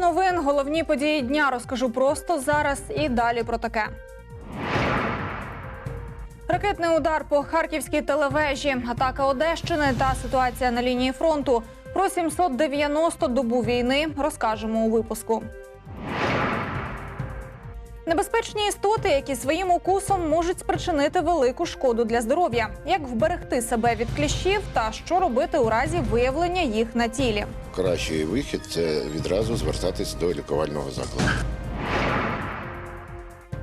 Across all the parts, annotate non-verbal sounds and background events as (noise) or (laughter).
Новин, головні події дня розкажу просто зараз і далі про таке. Ракетний удар по харківській телевежі, атака Одещини та ситуація на лінії фронту. Про 790 добу війни розкажемо у випуску. Небезпечні істоти, які своїм укусом можуть спричинити велику шкоду для здоров'я, як вберегти себе від кліщів та що робити у разі виявлення їх на тілі. Кращий вихід це відразу звертатись до лікувального закладу.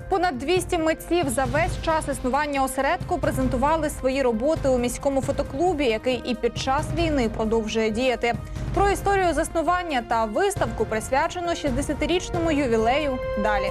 Понад 200 митців за весь час існування осередку презентували свої роботи у міському фотоклубі, який і під час війни продовжує діяти. Про історію заснування та виставку присвячено 60-річному ювілею. Далі.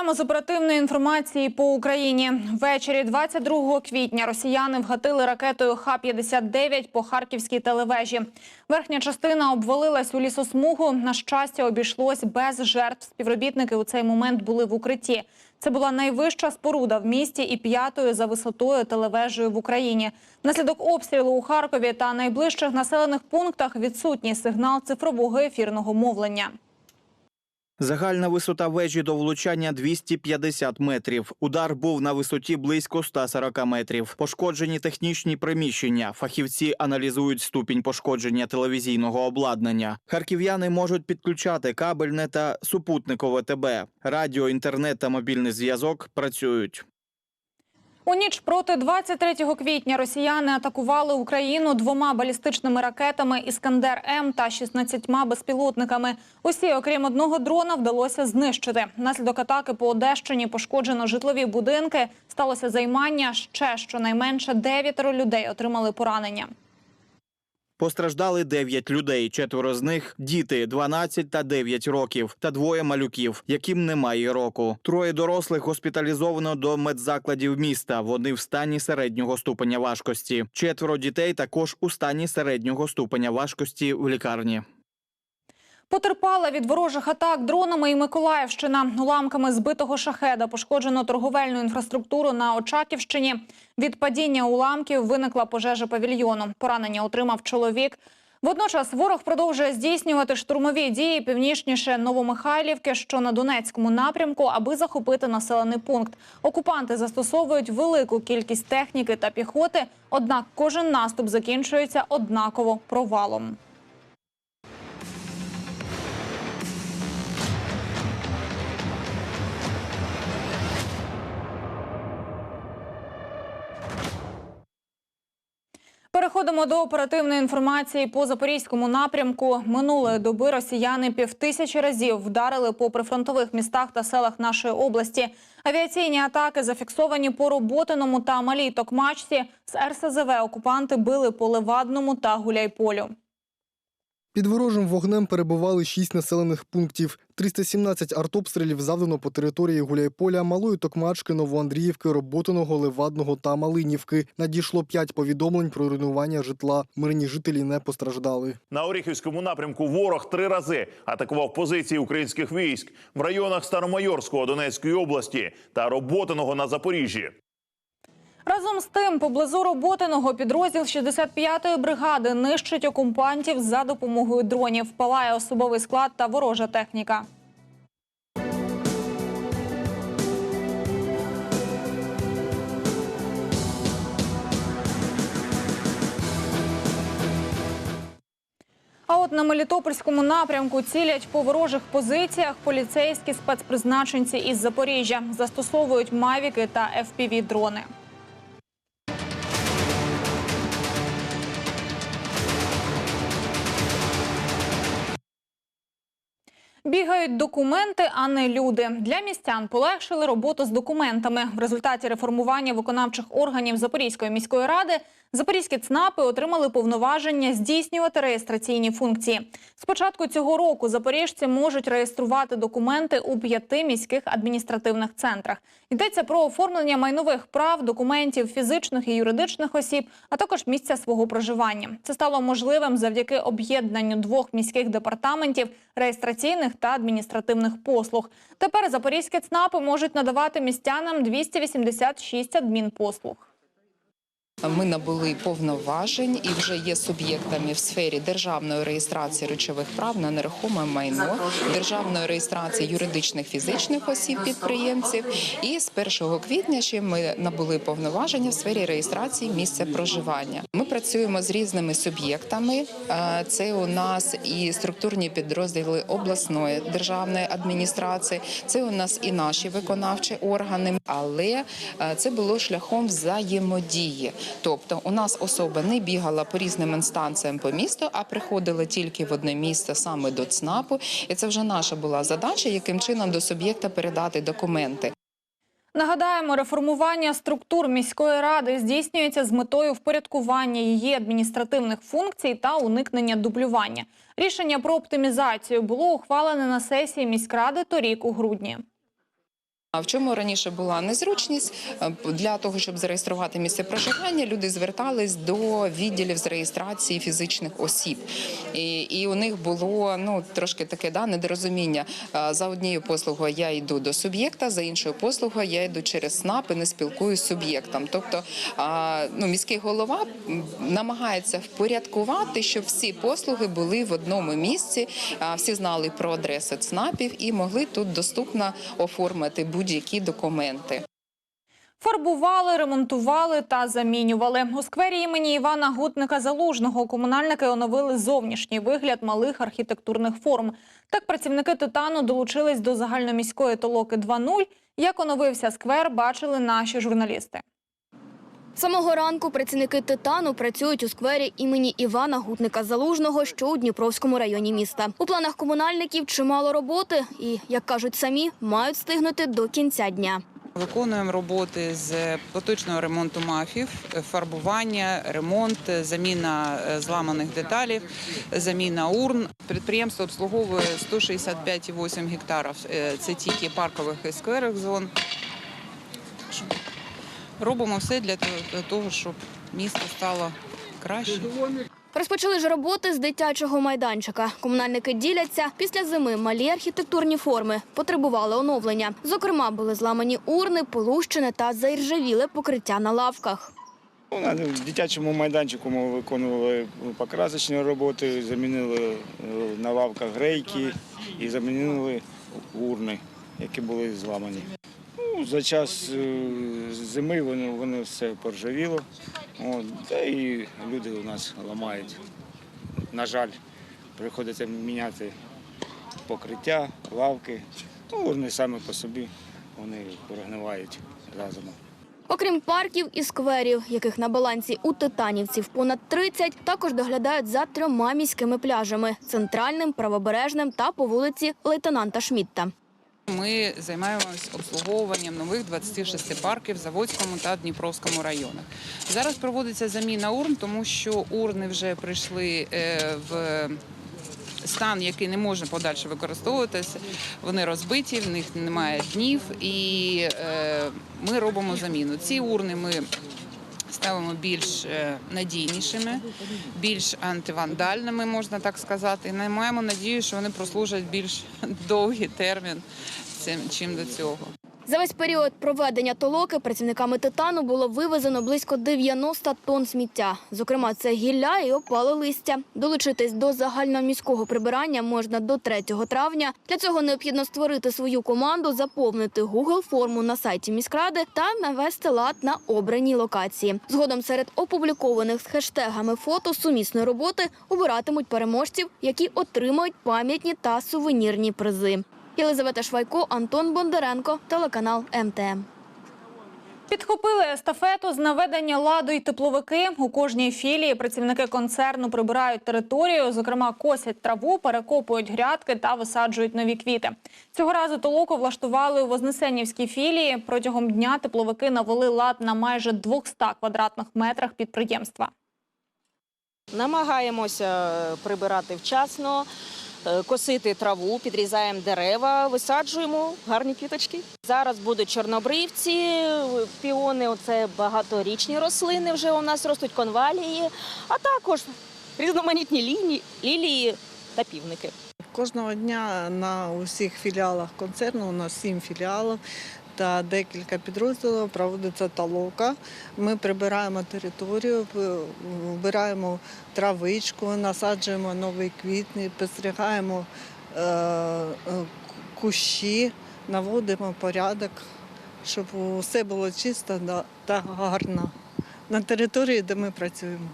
Починаємо з оперативної інформації по Україні. Ввечері 22 квітня росіяни вгатили ракетою Х-59 по харківській телевежі. Верхня частина обвалилась у лісосмугу. На щастя, обійшлось без жертв. Співробітники у цей момент були в укритті. Це була найвища споруда в місті і п'ятою за висотою телевежею в Україні. Внаслідок обстрілу у Харкові та найближчих населених пунктах відсутній сигнал цифрового ефірного мовлення. Загальна висота вежі до влучання 250 метрів. Удар був на висоті близько 140 метрів. Пошкоджені технічні приміщення. Фахівці аналізують ступінь пошкодження телевізійного обладнання. Харків'яни можуть підключати кабельне та супутникове ТБ. Радіо, інтернет та мобільний зв'язок працюють. У ніч проти 23 квітня росіяни атакували Україну двома балістичними ракетами Іскандер М та 16 безпілотниками. Усі, окрім одного дрона, вдалося знищити. Наслідок атаки по Одещині пошкоджено житлові будинки. Сталося займання. Ще щонайменше дев'ятеро людей отримали поранення. Постраждали 9 людей. Четверо з них діти 12 та 9 років, та двоє малюків, яким немає року. Троє дорослих госпіталізовано до медзакладів міста. Вони в стані середнього ступеня важкості. Четверо дітей також у стані середнього ступеня важкості в лікарні. Потерпала від ворожих атак дронами і Миколаївщина. Уламками збитого шахеда пошкоджено торговельну інфраструктуру на Очаківщині. Від падіння уламків виникла пожежа павільйону. Поранення отримав чоловік. Водночас ворог продовжує здійснювати штурмові дії північніше Новомихайлівки, що на Донецькому напрямку, аби захопити населений пункт. Окупанти застосовують велику кількість техніки та піхоти, однак кожен наступ закінчується однаково провалом. Переходимо до оперативної інформації по запорізькому напрямку. Минулої доби росіяни півтисячі разів вдарили по прифронтових містах та селах нашої області. Авіаційні атаки зафіксовані по Роботиному та Малій Токмачці. З РСЗВ окупанти били по Левадному та Гуляйполю. Під ворожим вогнем перебували шість населених пунктів. 317 артобстрілів завдано по території Гуляйполя, Малої Токмачки, Новоандріївки, Роботиного, Левадного та Малинівки. Надійшло п'ять повідомлень про руйнування житла. Мирні жителі не постраждали. На Оріхівському напрямку ворог три рази атакував позиції українських військ в районах Старомайорського Донецької області та Роботиного на Запоріжжі. Разом з тим, поблизу Роботиного підрозділ 65-ї бригади нищить окупантів за допомогою дронів. Палає особовий склад та ворожа техніка. А от на Мелітопольському напрямку цілять по ворожих позиціях поліцейські спецпризначенці із Запоріжжя застосовують мавіки та fpv дрони. Бігають документи, а не люди. Для містян полегшили роботу з документами. В результаті реформування виконавчих органів Запорізької міської ради запорізькі ЦНАПи отримали повноваження здійснювати реєстраційні функції. З початку цього року запоріжці можуть реєструвати документи у п'яти міських адміністративних центрах. Йдеться про оформлення майнових прав, документів фізичних і юридичних осіб, а також місця свого проживання. Це стало можливим завдяки об'єднанню двох міських департаментів реєстраційних та адміністративних послуг. Тепер запорізькі ЦНАПи можуть надавати містянам 286 адмінпослуг. Ми набули повноважень і вже є суб'єктами в сфері державної реєстрації речових прав на нерухоме майно, державної реєстрації юридичних фізичних осіб підприємців. І з 1 квітня ще ми набули повноваження в сфері реєстрації місця проживання. Ми працюємо з різними суб'єктами. Е, Це у нас і структурні підрозділи обласної державної адміністрації. Це у нас і наші виконавчі органи, але е, це було шляхом взаємодії. Тобто, у нас особа не бігала по різним інстанціям по місту, а приходила тільки в одне місце саме до ЦНАПу. І це вже наша була задача, яким чином до суб'єкта передати документи. Нагадаємо, реформування структур міської ради здійснюється з метою впорядкування її адміністративних функцій та уникнення дублювання. Рішення про оптимізацію було ухвалене на сесії міськради торік у грудні. А в чому раніше була незручність Е, для того, щоб зареєструвати місце проживання, люди звертались до відділів з реєстрації фізичних осіб, і, і у них було ну трошки таке да недорозуміння. Е, За однією послугою я йду до суб'єкта, за іншою послугою я йду через СНАП і не спілкуюсь з суб'єктом. Тобто, ну міський голова намагається впорядкувати, щоб всі послуги були в одному місці, всі знали про адреси ЦНАПів і могли тут доступно оформити будь-які документи. Фарбували, ремонтували та замінювали. У сквері імені Івана Гутника Залужного комунальники оновили зовнішній вигляд малих архітектурних форм. Так працівники титану долучились до загальноміської толоки 2.0. Як оновився сквер, бачили наші журналісти. Самого ранку працівники титану працюють у сквері імені Івана Гутника Залужного, що у Дніпровському районі міста. У планах комунальників чимало роботи, і як кажуть самі, мають встигнути до кінця дня. Виконуємо роботи з поточного ремонту мафів, фарбування, ремонт, заміна е, зламаних деталей, заміна урн. Підприємство обслуговує 165,8 гектарів. Е, Це тільки паркових і скверих зон. Робимо все для того- щоб місто стало краще. Розпочали ж роботи з дитячого майданчика. Комунальники діляться після зими малі архітектурні форми потребували оновлення. Зокрема, були зламані урни, полущене та заіржавіле покриття на лавках. Ну, На дитячому майданчику ми виконували покрасочні роботи, замінили е, на лавках грейки і замінили урни, які були зламані. За час е, зими воно, воно все поржавіло. От, та і люди у нас ламають. На жаль, приходиться міняти покриття, лавки. Ну, урни самі по собі вони прогнивають разом. Окрім парків і скверів, яких на балансі у титанівців понад 30, також доглядають за трьома міськими пляжами центральним, правобережним та по вулиці лейтенанта Шмітта. Ми займаємось обслуговуванням нових 26 парків в Заводському та Дніпровському районах. Зараз проводиться заміна урн, тому що урни вже прийшли е, в стан, який не може подальше використовуватися. Вони розбиті, в них немає днів, і е, ми робимо заміну. Ці урни ми ставимо більш е, надійнішими, більш антивандальними, можна так сказати. І маємо надію, що вони прослужать більш (laughs) довгий термін, чим до цього. За весь період проведення толоки працівниками титану було вивезено близько 90 тонн сміття. Зокрема, це гілля і опале листя. Долучитись до загальноміського прибирання можна до 3 травня. Для цього необхідно створити свою команду, заповнити Google форму на сайті міськради та навести лад на обраній локації. Згодом серед опублікованих з хештегами фото сумісної роботи обиратимуть переможців, які отримають пам'ятні та сувенірні призи. Єлизавета Швайко, Антон Бондаренко, телеканал МТМ. Підхопили естафету з наведення ладу й тепловики. У кожній філії працівники концерну прибирають територію, зокрема косять траву, перекопують грядки та висаджують нові квіти. Цього разу толоку влаштували у Вознесенівській філії. Протягом дня тепловики навели лад на майже 200 квадратних метрах підприємства. Намагаємося прибирати вчасно, косити траву, підрізаємо дерева, висаджуємо гарні квіточки. Зараз будуть чорнобривці, піони, це багаторічні рослини вже у нас ростуть конвалії, а також різноманітні лінії, лілії та півники. Кожного дня на усіх філіалах концерну, у нас сім філіалів, та декілька підрозділів проводиться толока. Ми прибираємо територію, вбираємо травичку, насаджуємо нові квітні, підстрігаємо е, е, кущі, наводимо порядок, щоб все було чисто та гарно на території, де ми працюємо.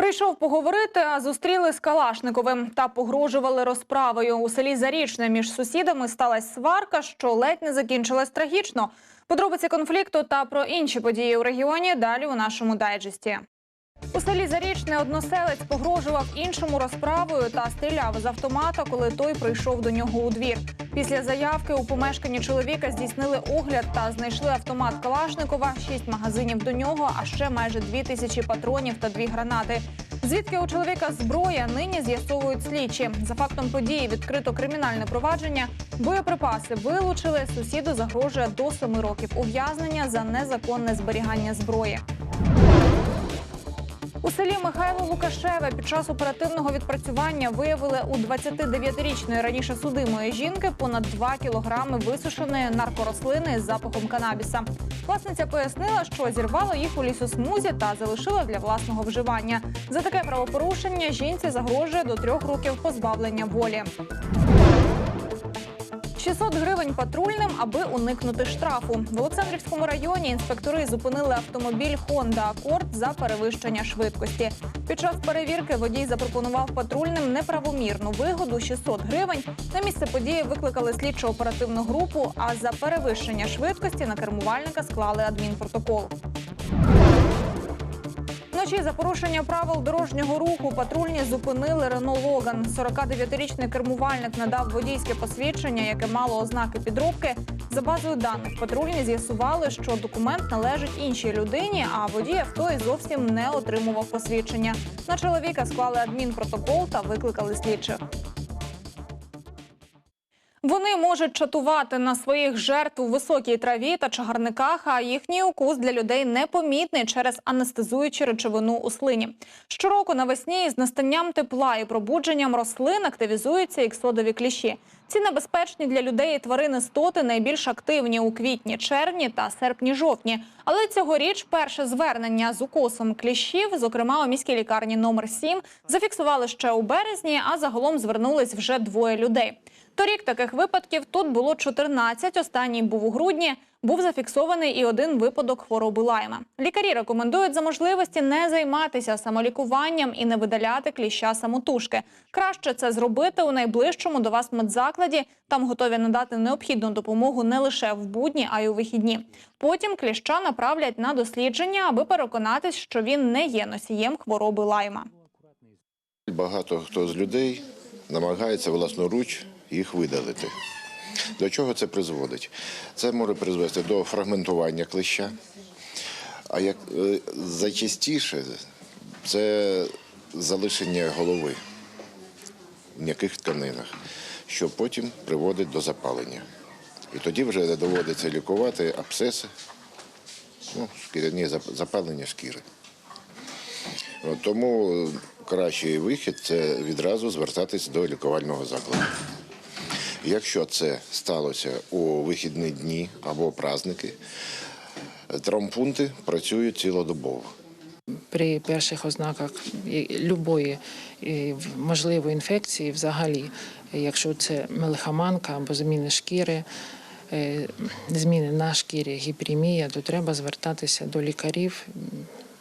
Прийшов поговорити, а зустріли з Калашниковим та погрожували розправою. У селі Зарічне між сусідами сталася сварка, що ледь не закінчилась трагічно. Подробиці конфлікту та про інші події у регіоні далі у нашому дайджесті. У селі Зарічне односелець погрожував іншому розправою та стріляв з автомата, коли той прийшов до нього у двір. Після заявки у помешканні чоловіка здійснили огляд та знайшли автомат Калашникова, шість магазинів до нього, а ще майже дві тисячі патронів та дві гранати. Звідки у чоловіка зброя нині з'ясовують слідчі. За фактом події відкрито кримінальне провадження. Боєприпаси вилучили. Сусіду загрожує до семи років ув'язнення за незаконне зберігання зброї. У селі Михайло Лукашеве під час оперативного відпрацювання виявили у 29-річної раніше судимої жінки понад 2 кілограми висушеної наркорослини з запахом канабіса. Власниця пояснила, що зірвала їх у лісосмузі та залишила для власного вживання. За таке правопорушення жінці загрожує до трьох років позбавлення волі. 600 гривень патрульним, аби уникнути штрафу. В Олександрівському районі інспектори зупинили автомобіль Honda Accord за перевищення швидкості. Під час перевірки водій запропонував патрульним неправомірну вигоду 600 гривень. На місце події викликали слідчо-оперативну групу. А за перевищення швидкості на кермувальника склали адмінпротокол. Вночі за порушення правил дорожнього руху патрульні зупинили Рено Логан. 49-річний кермувальник надав водійське посвідчення, яке мало ознаки підробки. За базою даних патрульні з'ясували, що документ належить іншій людині, а водій авто і зовсім не отримував посвідчення. На чоловіка склали адмінпротокол та викликали слідчих. Вони можуть чатувати на своїх жертв у високій траві та чагарниках, а їхній укус для людей непомітний через анестезуючу речовину у слині. Щороку навесні з настанням тепла і пробудженням рослин активізуються іксодові кліщі. Ці небезпечні для людей і тварин істоти найбільш активні у квітні, червні та серпні-жовтні. Але цьогоріч перше звернення з укусом кліщів, зокрема у міській лікарні номер 7, зафіксували ще у березні, а загалом звернулись вже двоє людей. Торік таких випадків тут було 14, останній був у грудні. Був зафіксований і один випадок хвороби лайма. Лікарі рекомендують за можливості не займатися самолікуванням і не видаляти кліща самотужки. Краще це зробити у найближчому до вас медзакладі. Там готові надати необхідну допомогу не лише в будні, а й у вихідні. Потім кліща направлять на дослідження, аби переконатись, що він не є носієм хвороби лайма. Багато хто з людей намагається власноруч їх видалити. До чого це призводить? Це може призвести до фрагментування клеща. А як е, зачастіше це залишення голови в м'яких тканинах, що потім приводить до запалення. І тоді вже доводиться лікувати абсцеси, ну, шкіряні запалення шкіри. Тому кращий вихід це відразу звертатись до лікувального закладу. Якщо це сталося у вихідні дні або праздники, травмпункти працюють цілодобово. при перших ознаках любої можливої інфекції, взагалі, якщо це мелихоманка або зміни шкіри, е, зміни на шкірі, гіперемія, то треба звертатися до лікарів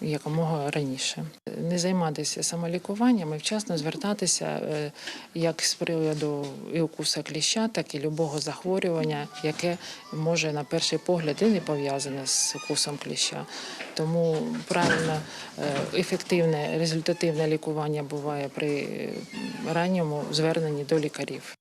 якомога раніше. Не займатися самолікуванням і вчасно звертатися е, як з приводу і укуса кліща, так і любого захворювання, яке може на перший погляд і не пов'язане з укусом кліща. Тому правильно е, ефективне результативне лікування буває при ранньому зверненні до лікарів.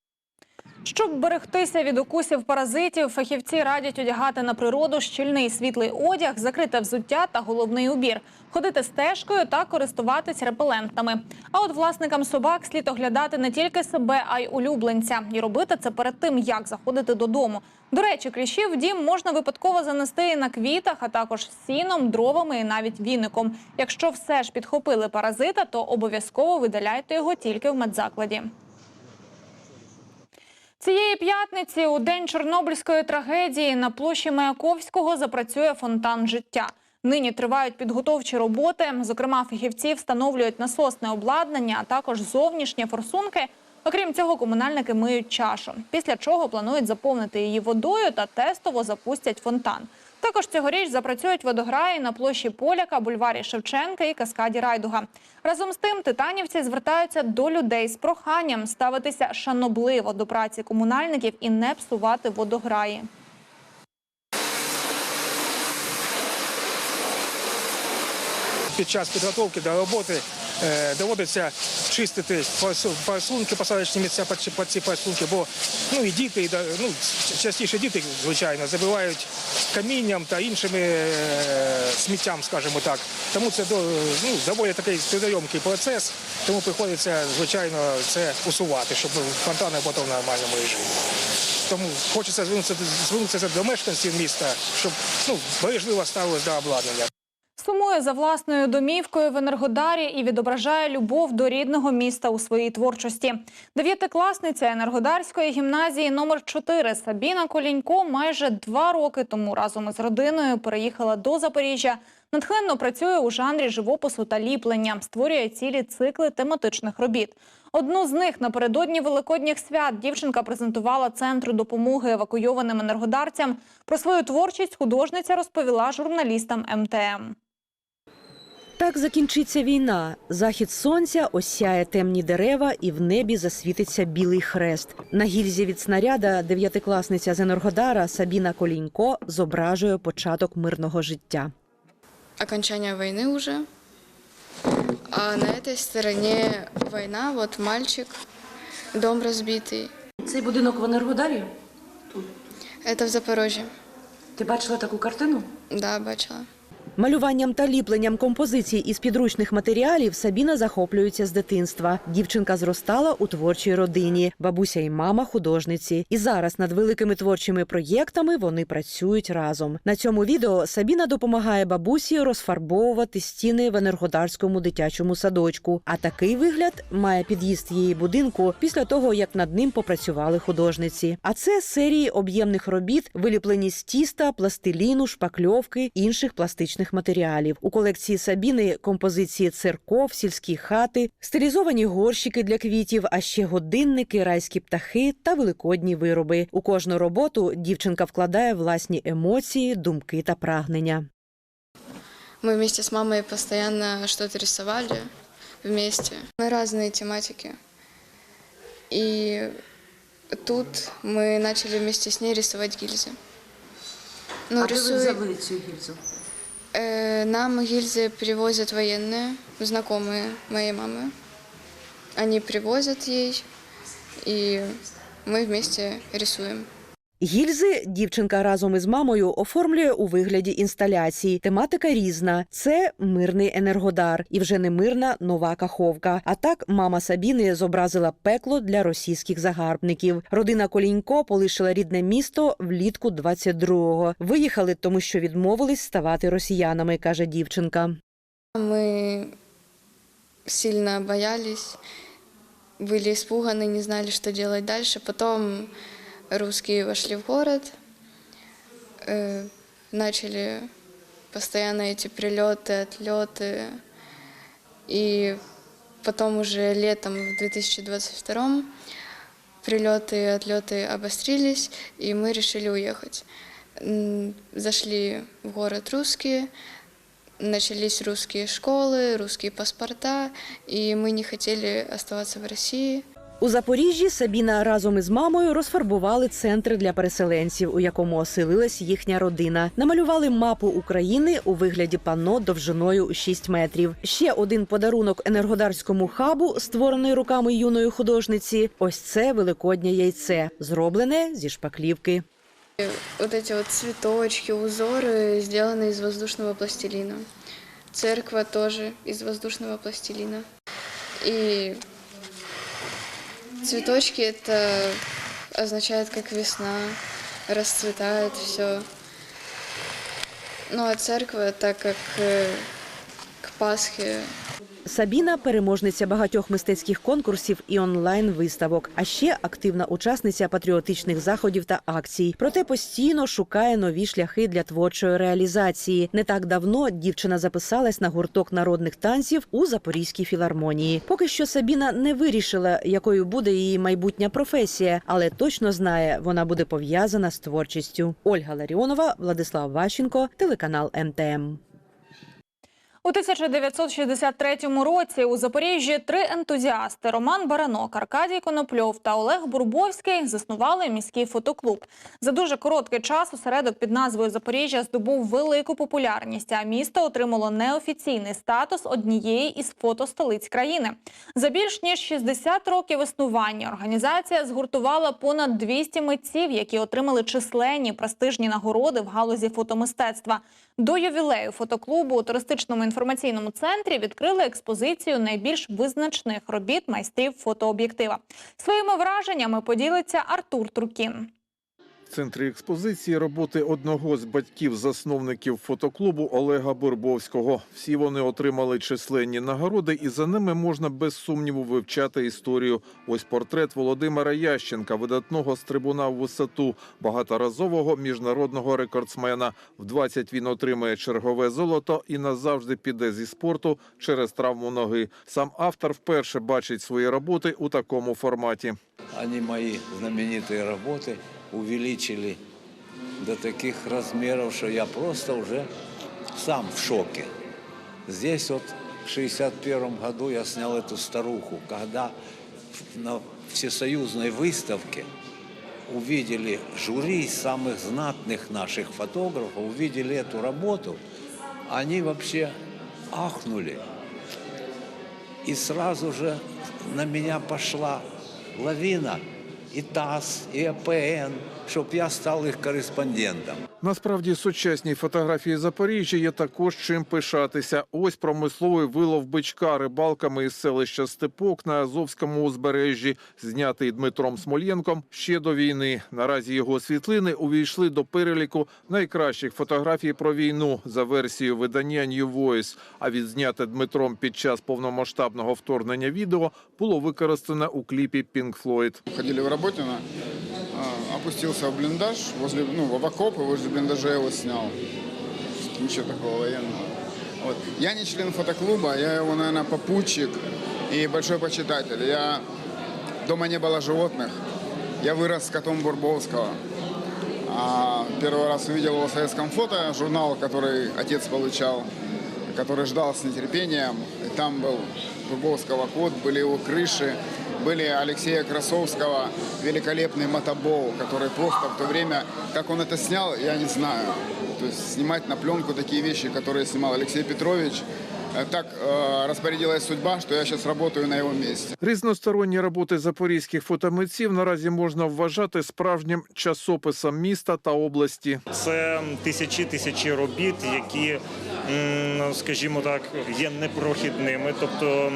Щоб берегтися від укусів паразитів, фахівці радять одягати на природу щільний світлий одяг, закрите взуття та головний убір, ходити стежкою та користуватись репелентами. А от власникам собак слід оглядати не тільки себе, а й улюбленця, і робити це перед тим, як заходити додому. До речі, кліщів в дім можна випадково занести на квітах, а також сіном, дровами і навіть віником. Якщо все ж підхопили паразита, то обов'язково видаляйте його тільки в медзакладі. Цієї п'ятниці у день Чорнобильської трагедії на площі Маяковського запрацює фонтан життя. Нині тривають підготовчі роботи. Зокрема, фахівці встановлюють насосне обладнання, а також зовнішні форсунки. Окрім цього, комунальники миють чашу. Після чого планують заповнити її водою та тестово запустять фонтан. Також цьогоріч запрацюють водограї на площі Поляка, бульварі Шевченка і каскаді Райдуга. Разом з тим, титанівці звертаються до людей з проханням ставитися шанобливо до праці комунальників і не псувати водограї. Під час підготовки до роботи доводиться чистити форсунки, посадочні місця під ці- форсунки, бо ну, і діти, і, ну, частіше діти, звичайно, забивають камінням та іншими е, сміттям, скажімо так. Тому це ну, доволі такий трудоємкий процес, тому приходиться, звичайно, це усувати, щоб фонтан працював в нормальному режимі. Тому хочеться звернутися, звернутися до мешканців міста, щоб ну, бережливо ставились до обладнання. Сумує за власною домівкою в Енергодарі і відображає любов до рідного міста у своїй творчості. Дев'ятикласниця Енергодарської гімназії номер 4 Сабіна Колінько майже два роки тому разом із родиною переїхала до Запоріжжя. Натхненно працює у жанрі живопису та ліплення, створює цілі цикли тематичних робіт. Одну з них напередодні великодніх свят дівчинка презентувала центру допомоги евакуйованим енергодарцям. Про свою творчість художниця розповіла журналістам МТМ. Так закінчиться війна. Захід сонця осяє темні дерева, і в небі засвітиться білий хрест. На гільзі від снаряда дев'ятикласниця з Енергодара Сабіна Колінько зображує початок мирного життя. окончания войны уже. А на этой стороне война, вот мальчик, дом разбитый. Цей будинок в Енергодарі. Это в Запорожье. Ти бачила таку картину? Да, бачила. Малюванням та ліпленням композицій із підручних матеріалів Сабіна захоплюється з дитинства. Дівчинка зростала у творчій родині, бабуся і мама художниці. І зараз над великими творчими проєктами вони працюють разом. На цьому відео Сабіна допомагає бабусі розфарбовувати стіни в енергодарському дитячому садочку. А такий вигляд має під'їзд її будинку після того, як над ним попрацювали художниці. А це серії об'ємних робіт, виліплені з тіста, пластиліну, шпакльовки інших пластичних матеріалів. У колекції Сабіни композиції церков, сільські хати, стилізовані горщики для квітів, а ще годинники, райські птахи та великодні вироби. У кожну роботу дівчинка вкладає власні емоції, думки та прагнення. Мы вместе с мамой постоянно что-то рисовали вместе. Мы разные тематики. И тут мы начали вместе с ней рисовать гильзы. Ну, рисуя- цю гільзу? Э, Нам гильзы привозят военные, знакомые моей мамы. Они привозят ей, и мы вместе рисуем. Гільзи дівчинка разом із мамою оформлює у вигляді інсталяцій. Тематика різна: це мирний енергодар і вже не мирна нова каховка. А так мама Сабіни зобразила пекло для російських загарбників. Родина Колінько полишила рідне місто влітку 22-го. Виїхали, тому що відмовились ставати росіянами, каже дівчинка. Мы сильно боялись, были испуганы, не знали, что делать дальше. Потом русские вошли в город, э, начали постоянно эти прилеты, отлеты. И потом уже летом в 2022 прилеты и отлеты обострились, и мы решили уехать. Зашли в город русские, начались русские школы, русские паспорта, и мы не хотели оставаться в России. У Запоріжжі Сабіна разом із мамою розфарбували центр для переселенців, у якому оселилась їхня родина. Намалювали мапу України у вигляді панно довжиною у 6 метрів. Ще один подарунок енергодарському хабу, створений руками юної художниці. Ось це великоднє яйце, зроблене зі шпаклівки. Вот эти вот цветочки, узоры сделаны из воздушного пластилина. Церква тоже из воздушного пластилина. И Цветочки это означает как весна, расцветает все. Ну а церковь так как э, к Пасхе Сабіна переможниця багатьох мистецьких конкурсів і онлайн виставок, а ще активна учасниця патріотичних заходів та акцій. Проте постійно шукає нові шляхи для творчої реалізації. Не так давно дівчина записалась на гурток народних танців у Запорізькій філармонії. Поки що Сабіна не вирішила, якою буде її майбутня професія, але точно знає, вона буде пов'язана з творчістю. Ольга Ларіонова, Владислав Ващенко, телеканал МТМ. У 1963 році у Запоріжжі три ентузіасти Роман Баранок, Аркадій Конопльов та Олег Бурбовський заснували міський фотоклуб. За дуже короткий час осередок під назвою Запоріжжя здобув велику популярність, а місто отримало неофіційний статус однієї із фотостолиць країни. За більш ніж 60 років існування організація згуртувала понад 200 митців, які отримали численні престижні нагороди в галузі фотомистецтва. До ювілею фотоклубу у туристичному інформаційному центрі відкрили експозицію найбільш визначних робіт майстрів фотооб'єктива. Своїми враженнями поділиться Артур Трукін. Центрі експозиції роботи одного з батьків-засновників фотоклубу Олега Бурбовського. Всі вони отримали численні нагороди, і за ними можна без сумніву вивчати історію. Ось портрет Володимира Ященка, видатного стрибуна в висоту, багаторазового міжнародного рекордсмена. В 20 він отримає чергове золото і назавжди піде зі спорту через травму ноги. Сам автор вперше бачить свої роботи у такому форматі. Они мои знаменитые работы увеличили до таких размеров, что я просто уже сам в шоке. Здесь вот в 61 году я снял эту старуху, когда на всесоюзной выставке увидели жюри самых знатных наших фотографов, увидели эту работу, они вообще ахнули. И сразу же на меня пошла лавина и ТАСС, і АПН, щоб я став їх кореспондентом. Насправді сучасні фотографії Запоріжжя є також чим пишатися. Ось промисловий вилов бичка рибалками із селища Степок на Азовському узбережжі, знятий Дмитром Смолєнком ще до війни. Наразі його світлини увійшли до переліку найкращих фотографій про війну за версією видання New Voice. А відзняте Дмитром під час повномасштабного вторгнення відео було використане у кліпі Pink Floyd. Ходили в Работино, а, опустился в блиндаж, возле, ну, в окоп, и возле блиндажа его снял. Ничего такого военного. Вот. Я не член фотоклуба, я его, наверное, попутчик и большой почитатель. Я... Дома не было животных. Я вырос с котом Бурбовского. А первый раз увидел его в советском фото, журнал, который отец получал, который ждал с нетерпением. И там был Бурбовского кот, были его крыши, были Алексея Красовского, великолепный мотобол, который просто в то время, как он это снял, я не знаю. То есть снимать на пленку такие вещи, которые снимал Алексей Петрович, э, так э, распорядилась судьба, что я сейчас работаю на его месте. Різносторонні роботи запорізьких фотомитців наразі можна вважати справжнім часописом міста та області. Це тисячі тисячі робіт, які, м, скажімо так, є непрохідними, тобто,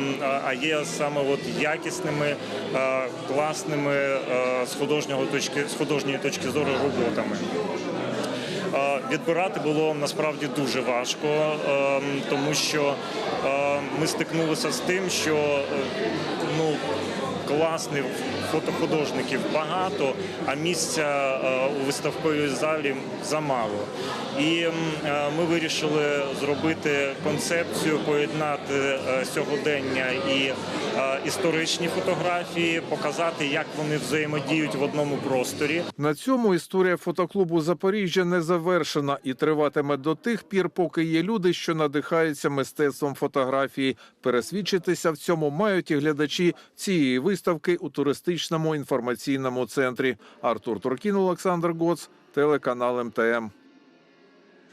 а- є саме от якісними, е, класними е, з художнього точки з художньої точки зору роботами. Е, Відбирати було насправді дуже важко, е, тому що ми стикнулися з тим, що ну класних фотохудожників багато, а місця е, у виставковій залі замало. І е, ми вирішили зробити концепцію, поєднати е, сьогодення і історичні фотографії, показати, як вони взаємодіють в одному просторі. На цьому історія фотоклубу Запоріжжя не завершена і триватиме до тих пір, поки є люди, що надихаються мистецтвом фотографії. Пересвідчитися в цьому мають і глядачі цієї виставки у туристичному інформаційному центрі. Артур Туркін, Олександр Гоц, телеканал МТМ.